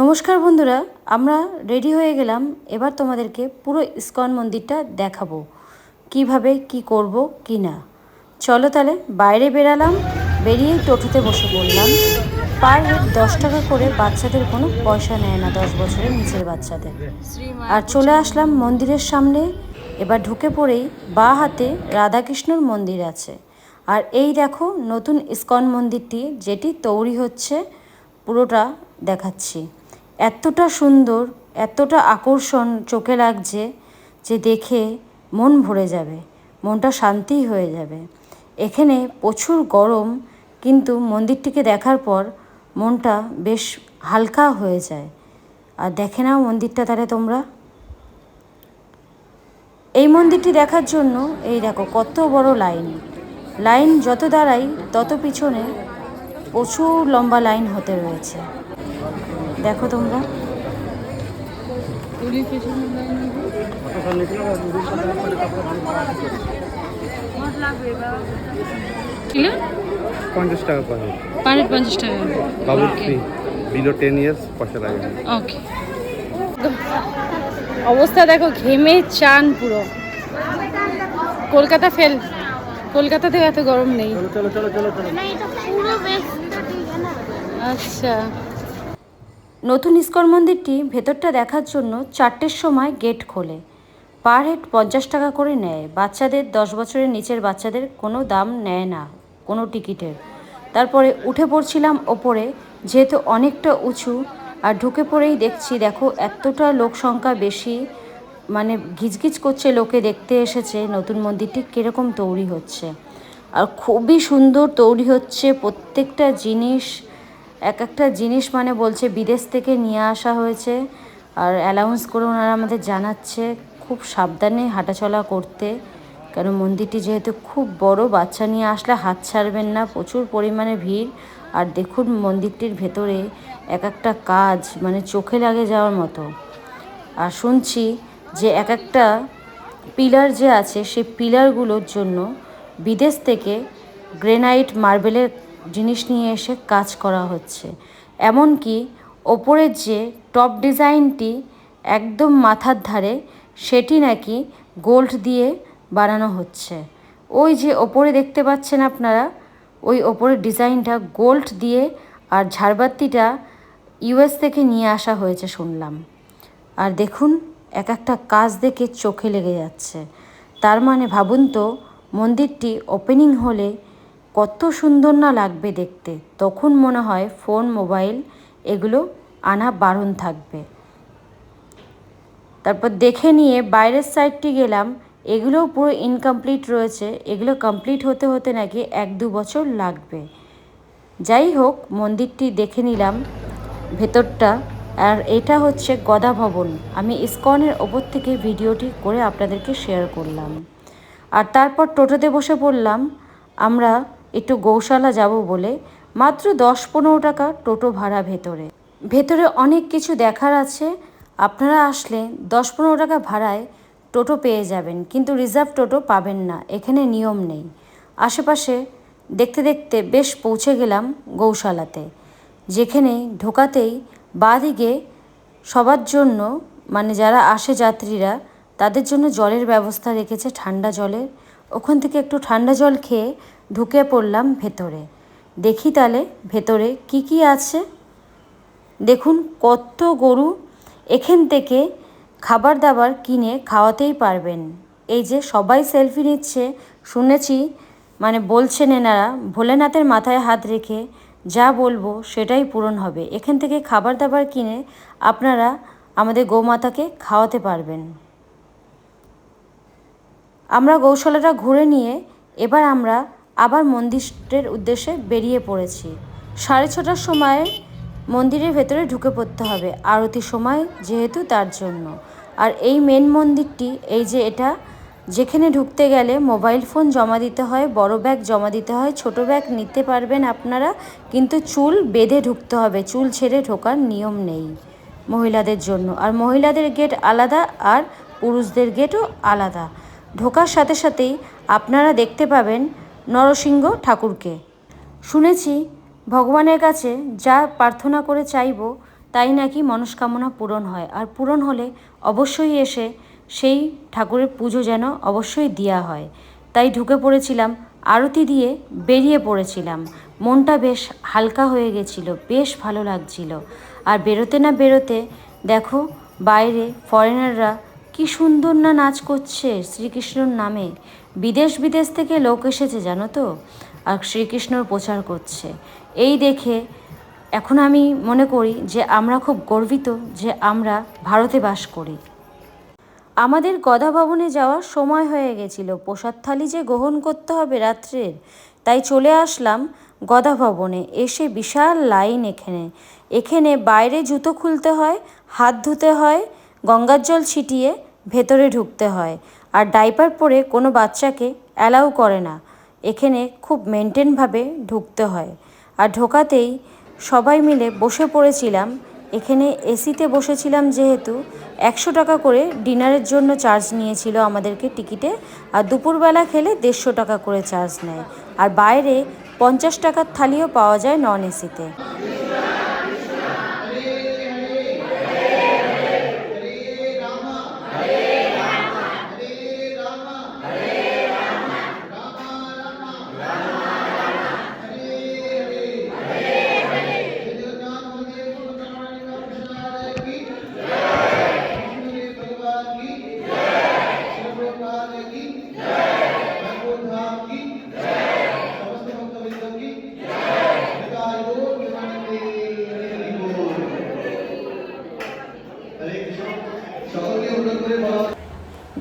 নমস্কার বন্ধুরা আমরা রেডি হয়ে গেলাম। এবার তোমাদেরকে পুরো ইস্কন মন্দিরটা দেখাবো। কীভাবে কি করব কি না। চলো তাহলে বাইরে বেরালাম বেরিয়ে টোটোতে বসে পড়লাম। পার হেড দশ টাকা করে বাচ্চাদের কোনো পয়সা নেয় না দশ বছরের নিচের বাচ্চাদের। আর চলে আসলাম মন্দিরের সামনে। এবার ঢুকে পড়েই বা হাতে রাধাকৃষ্ণর মন্দির আছে। আর এই দেখো নতুন ইস্কন মন্দিরটি যেটি তৈরি হচ্ছে পুরোটা দেখাচ্ছি। এতটা সুন্দর, এতটা আকর্ষণ চোখে লাগছে যে দেখে মন ভরে যাবে, মনটা শান্তি হয়ে যাবে। এখানে প্রচুর গরম, কিন্তু মন্দিরটিকে দেখার পর মনটা বেশ হালকা হয়ে যায়। আর দেখে নাও মন্দিরটা তাহলে তোমরা। এই মন্দিরটি দেখার জন্য, এই দেখো কত বড় লাইন। লাইন যত দাঁড়াই, তত পিছনে প্রচুর লম্বা লাইন হতে রয়েছে। দেখো তোমরা। পঞ্চাশ টাকা পার হেড পঞ্চাশ টাকা। বাবুর ফ্রি বিলো টেন ইয়ার্স পয়সা লাগে। না ওকে অবস্থা দেখো ঘেমে চান পুরো। কলকাতা ফেল। কলকাতাতেও এত গরম নেই। চলো চলো চলো চলো আচ্ছা। নতুন ইস্কন মন্দিরটি ভেতরটা দেখার জন্য চারটের সময় গেট খোলে। পার হেড পঞ্চাশ টাকা করে নেয়। বাচ্চাদের দশ বছরের নিচের বাচ্চাদের কোনো দাম নেয় না, কোনো টিকিটের। তারপরে উঠে পড়ছিলাম ওপরে, যেহেতু অনেকটা উঁচু, আর ঢুকে পড়েই দেখছি, দেখো, এতটা লোক সংখ্যা বেশি মানে গিজগিজ করছে লোকে, দেখতে এসেছে নতুন মন্দিরটি কীরকম তৈরি হচ্ছে। আর খুবই সুন্দর তৈরি হচ্ছে, প্রত্যেকটা জিনিস এক একটা জিনিস মানে বলছে বিদেশ থেকে নিয়ে আসা হয়েছে, আর অ্যালাউন্স করে ওনারা আমাদের জানাচ্ছে খুব সাবধানে হাঁটাচলা করতে কারণ মন্দিরটি যেহেতু খুব বড়, বাচ্চা নিয়ে আসলে হাত ছাড়বেন না, প্রচুর পরিমাণে ভিড়। আর দেখুন মন্দিরটির ভেতরে এক একটা কাজ মানে চোখে লাগে যাওয়ার মতো। আর শুনছি যে এক একটা পিলার যে আছে, সেই পিলারগুলোর জন্য বিদেশ থেকে গ্রেনাইট মার্বেলের জিনিস নিয়ে এসে কাজ করা হচ্ছে। এমনকি ওপরের যে টপ ডিজাইনটি একদম মাথার ধারে, সেটি নাকি গোল্ড দিয়ে বানানো হচ্ছে। ওই যে ওপরে দেখতে পাচ্ছেন আপনারা, ওই ওপরের ডিজাইনটা গোল্ড দিয়ে আর ঝাড়বাতিটা ইউএস থেকে নিয়ে আসা হয়েছে শুনলাম। আর দেখুন, এক একটা কাজ দেখে চোখে লেগে যাচ্ছে। তার মানে ভাবুন তো, মন্দিরটি ওপেনিং হলে কত সুন্দর না লাগবে দেখতে। তখন মনে হয় ফোন, মোবাইল এগুলো আনা বারণ থাকবে। তারপর দেখে নিয়ে বাইরের সাইডটি গেলাম, এগুলোও পুরো ইনকমপ্লিট রয়েছে। এগুলো কমপ্লিট হতে হতে নাকি এক দু বছর লাগবে। যাই হোক, মন্দিরটি দেখে নিলাম ভেতরটা। আর এটা হচ্ছে গদা ভবন। আমি ইস্কনের ওপর থেকে ভিডিওটি করে আপনাদেরকে শেয়ার করলাম। আর তারপর টোটোতে বসে পড়লাম। আমরা একটু গৌশালা যাব বলে মাত্র দশ পনেরো টাকা টোটো ভাড়া ভেতরে। ভেতরে অনেক কিছু দেখার আছে। আপনারা আসলে দশ পনেরো টাকা ভাড়ায় টোটো পেয়ে যাবেন, কিন্তু রিজার্ভ টোটো পাবেন না, এখানে নিয়ম নেই। আশেপাশে দেখতে দেখতে বেশ পৌঁছে গেলাম গৌশালাতে, যেখানে ঢোকাতেই বাঁদিকে সবার জন্য মানে যারা আসে যাত্রীরা, তাদের জন্য জলের ব্যবস্থা রেখেছে ঠান্ডা জলের। ওখান থেকে একটু ঠান্ডা জল খেয়ে ঢুকে পড়লাম ভেতরে। দেখি তাহলে ভেতরে কি কি আছে? দেখুন, কত গরু এখান থেকে খাবার দাবার কিনে খাওয়াতেই পারবেন। এই যে সবাই সেলফি নিচ্ছে, শুনেছি মানে বলছেন এনারা, ভোলেনাথের মাথায় হাত রেখে যা বলব সেটাই পূরণ হবে। এখান থেকে খাবার দাবার কিনে আপনারা আমাদের গৌমাতাকে খাওয়াতে পারবেন। আমরা গৌশালাটা ঘুরে নিয়ে এবার আমরা আবার মন্দিরের উদ্দেশ্যে বেরিয়ে পড়েছি। সাড়ে ছটার সময় মন্দিরের ভেতরে ঢুকে পড়তে হবে। আরতি সময় যেহেতু তার জন্য। আর এই মেন মন্দিরটি, এই যে এটা, যেখানে ঢুকতে গেলে মোবাইল ফোন জমা দিতে হয়, বড় ব্যাগ জমা দিতে হয়, ছোট ব্যাগ নিতে পারবেন আপনারা, কিন্তু চুল বেঁধে ঢুকতে হবে। চুল ছেড়ে ঢোকার নিয়ম নেই মহিলাদের জন্য। আর মহিলাদের গেট আলাদা, আর পুরুষদের গেটও আলাদা। ঢোকার সাথে সাথেই আপনারা দেখতে পাবেন নরসিংহ ঠাকুরকে। শুনেছি, ভগবানের কাছে যা প্রার্থনা করে চাইব, তাই নাকি মনস্কামনা পূরণ হয়। আর পূরণ হলে অবশ্যই এসে সেই ঠাকুরের পুজো যেন অবশ্যই দেওয়া হয়। তাই ঢুকে পড়েছিলাম, আরতি দিয়ে বেরিয়ে পড়েছিলাম। মনটা বেশ হালকা হয়ে গেছিল, বেশ ভালো লাগছিল। আর বেরোতে না বেরোতে দেখো, বাইরে ফরেনাররা কি সুন্দর না নাচ করছে শ্রীকৃষ্ণর নামে। বিদেশ বিদেশ থেকে লোক এসেছে, জানো তো? আর শ্রীকৃষ্ণর প্রচার করছে। এই দেখে এখন আমি মনে করি যে আমরা খুব গর্বিত যে আমরা ভারতে বাস করি। আমাদের গদা ভবনে যাওয়ার সময় হয়ে গেছিল। প্রসাদ থালি যে গ্রহণ করতে হবে রাত্রের, তাই চলে আসলাম গদা ভবনে। এসে বিশাল লাইন এখানে। এখানে বাইরে জুতো খুলতে হয়, হাত ধুতে হয় গঙ্গার জল ছিটিয়ে ভেতরে ঢুকতে হয়। আর ডাইপার পরে কোনো বাচ্চাকে অ্যালাউ করে না। এখানে খুব মেনটেনভাবে ঢুকতে হয়। আর ঢোকাতেই সবাই মিলে বসে পড়েছিলাম। এখানে এসিতে বসেছিলাম যেহেতু একশো টাকা করে ডিনারের জন্য চার্জ নিয়েছিল আমাদেরকে টিকিটে। আর দুপুরবেলা খেলে দেড়শো টাকা করে চার্জ নেয়। আর বাইরে পঞ্চাশ টাকার থালিও পাওয়া যায় নন এসিতে।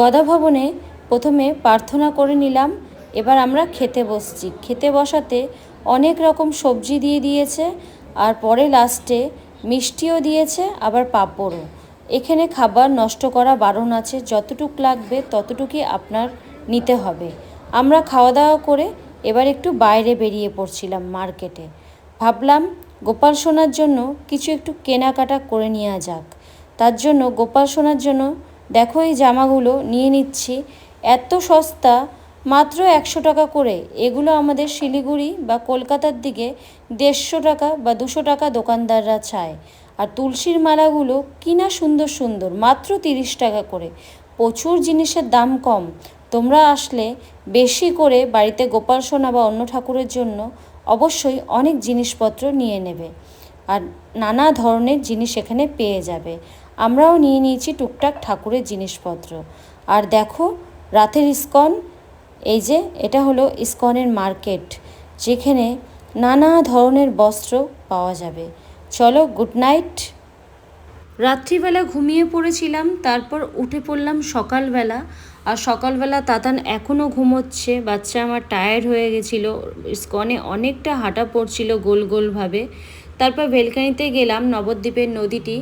গদা ভবনে প্রথমে প্রার্থনা করে নিলাম, এবার আমরা খেতে বসছি। খেতে বসাতে অনেক রকম সবজি দিয়ে দিয়েছে, আর পরে লাস্টে মিষ্টিও দিয়েছে, আবার পাঁপড়ও। এখানে খাবার নষ্ট করা বারণ আছে, যতটুক লাগবে ততটুকুই আপনার নিতে হবে। আমরা খাওয়া দাওয়া করে এবার একটু বাইরে বেরিয়ে পড়ছিলাম মার্কেটে। ভাবলাম গোপাল সোনার জন্য কিছু একটু কেনাকাটা করে নেওয়া যাক। তার জন্য, গোপাল সোনার জন্য দেখো এই জামাগুলো, নিয়ে নিচ্ছি। এত সস্তা, মাত্র একশো টাকা করে। এগুলো আমাদের শিলিগুড়ি বা কলকাতার দিকে দেড়শো টাকা বা দুশো টাকা দোকানদাররা চায়। আর তুলসীর মালাগুলো কিনা সুন্দর সুন্দর, মাত্র তিরিশ টাকা করে। প্রচুর জিনিসের দাম কম। তোমরা আসলে বেশি করে বাড়িতে গোপাল সোনা বা অন্য ঠাকুরের জন্য অবশ্যই অনেক জিনিসপত্র নিয়ে নেবে। আর নানা ধরনের জিনিস এখানে পেয়ে যাবে। আমরাও নিয়ে নিয়েছি টুকটাক ঠাকুরের জিনিসপত্র। আর দেখো, রাতের ইস্কন, এই যে, এটা হলো ইস্কনের মার্কেট, যেখানে নানা ধরনের বস্ত্র পাওয়া যাবে। চলো, গুড নাইট। রাত্রিবেলা ঘুমিয়ে পড়েছিলাম, তারপর উঠে পড়লাম সকালবেলা। আর সকালবেলা তাতান এখনও ঘুমোচ্ছে, বাচ্চা আমার টায়ার্ড হয়ে গেছিল স্কনে অনেকটা হাঁটা পড়ছিল গোল গোলভাবে। তারপর ভেলকানিতে গেলাম নবদ্বীপের নদীটি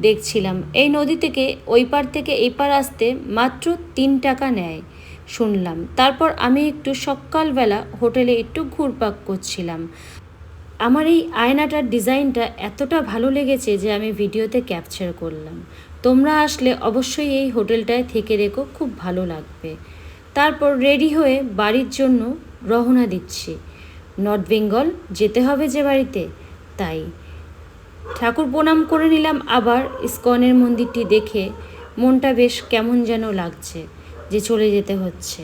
দেখছিলাম। এই নদী থেকে ওই পার থেকে এই পার আসতে মাত্র তিন টাকা নেয়, শুনলাম। তারপর আমি একটু সকালবেলা হোটেলে একটু ঘুরপাক করছিলাম। আমার এই আয়নাটার ডিজাইনটা এতটা ভালো লেগেছে যে আমি ভিডিওতে ক্যাপচার করলাম। তোমরা আসলে অবশ্যই এই হোটেলটায় থেকে রেখো খুব ভালো লাগবে। তারপর রেডি হয়ে বাড়ির জন্য রওনা দিচ্ছি। নর্থ বেঙ্গল, যেতে হবে যে বাড়িতে? তাই। ঠাকুর প্রণাম করে নিলাম, আবার ইস্কনের মন্দিরটি দেখে মনটা বেশ কেমন যেন লাগছে যে চলে যেতে হচ্ছে।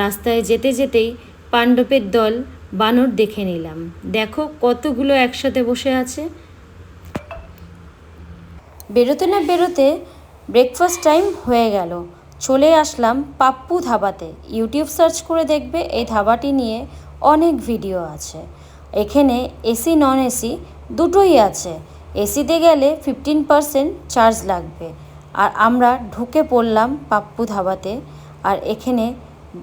রাস্তায় যেতে যেতেই পাণ্ডবের দল বানর দেখে নিলাম। দেখো কতগুলো একসাথে বসে আছে। বেরোতে না বেরোতে ব্রেকফাস্ট টাইম হয়ে গেল। চলে আসলাম পাপ্পু ধাবাতে। ইউটিউব সার্চ করে দেখবে এই ধাবাটি নিয়ে অনেক ভিডিও আছে। এখানে এসি নন এসি দুটোই আছে। এসিতে গেলে ফিফটিন পারসেন্ট চার্জ লাগবে। আর আমরা ঢুকে পড়লাম পাপ্পু ধাবাতে, আর এখানে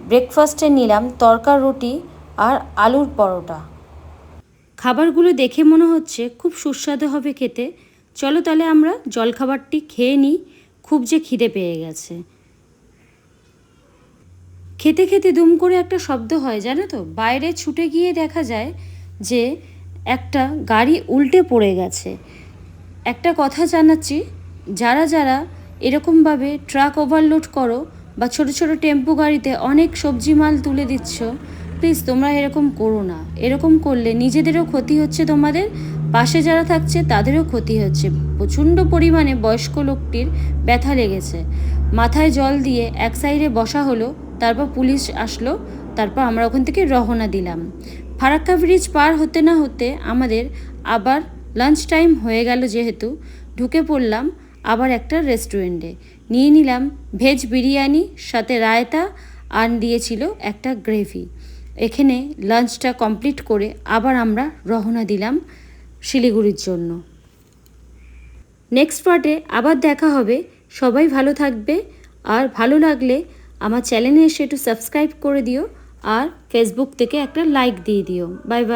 ব্রেকফাস্টে নিলাম তরকা, রুটি আর আলুর পরোটা। খাবারগুলো দেখে মনে হচ্ছে খুব সুস্বাদু হবে খেতে। চলো তাহলে আমরা জলখাবারটি খেয়ে নিই, খুব যে খিদে পেয়ে গেছে। খেতে খেতে দুম করে একটা শব্দ হয়, জানো তো? বাইরে ছুটে গিয়ে দেখা যায় যে একটা গাড়ি উল্টে পড়ে গেছে। একটা কথা জানাচ্ছি, যারা যারা এরকমভাবে ট্রাক ওভারলোড করো বা ছোট ছোট টেম্পো গাড়িতে অনেক সবজি মাল তুলে দিচ্ছ, প্লিজ তোমরা এরকম করো না। এরকম করলে নিজেদেরও ক্ষতি হচ্ছে তোমাদের, পাশে যারা থাকছে তাদেরও ক্ষতি হচ্ছে। প্রচণ্ড পরিমাণে বয়স্ক লোকটির ব্যথা লেগেছে। মাথায় জল দিয়ে এক সাইডে বসা হলো, তারপর পুলিশ আসলো, তারপর আমরা ওখান থেকে রওনা দিলাম। ফারাক্কা ব্রিজ পার হতে না হতে আমাদের আবার লাঞ্চ টাইম হয়ে গেল যেহেতু, ঢুকে পড়লাম আবার একটা রেস্টুরেন্টে নিয়ে নিলাম ভেজ বিরিয়ানি, সাথে রায়তা, আর দিয়েছিল একটা গ্রেভি এখানে লাঞ্চটা কমপ্লিট করে আবার আমরা রওনা দিলাম শিলিগুড়ির জন্য। নেক্সট পার্টে আবার দেখা হবে। সবাই ভালো থাকবে। আর ভালো লাগলে আমার চ্যানেলে এসে একটু সাবস্ক্রাইব করে দিও। আর ফেসবুক থেকে একটা লাইক দিয়ে দিও বাই বাই